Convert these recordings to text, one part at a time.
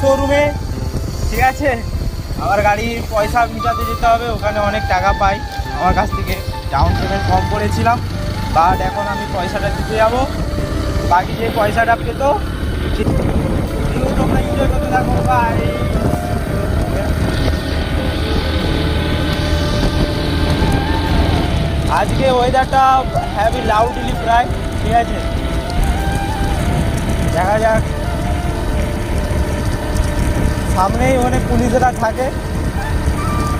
শোরুমে ঠিক আছে? আমার গাড়ির পয়সা মিটাতে যেতে হবে, ওখানে অনেক টাকা পাই। আমার কাছ থেকে ডাউন পেমেন্ট কম করেছিলাম বাট এখন আমি পয়সাটা দিতে যাব। বাকি যে পয়সাটা পেত তোমরা এনজয় করতে থাকো ভাই আজকে ওয়েদারটা হ্যাভি লাউডলি প্রায়, ঠিক আছে? দেখা যাক। সামনেই ওখানে পুলিশেরা থাকে।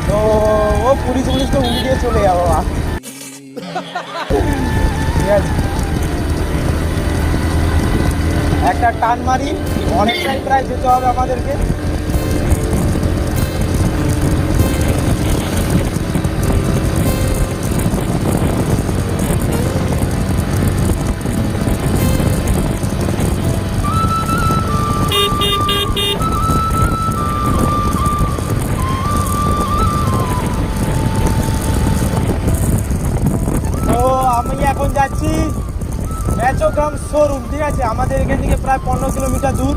তো ও পুলিশ পুলিশ তো পুলিশকে দিয়ে চলে যাব ঠিক আছে। একটা টান মারি, অনেকটাই প্রায় যেতে হবে আমাদেরকে। আমি এখন যাচ্ছি ম্যাচোগ্রাম শোরুম ঠিক আছে? আমাদের এখান থেকে প্রায় পনেরো কিলোমিটার দূর।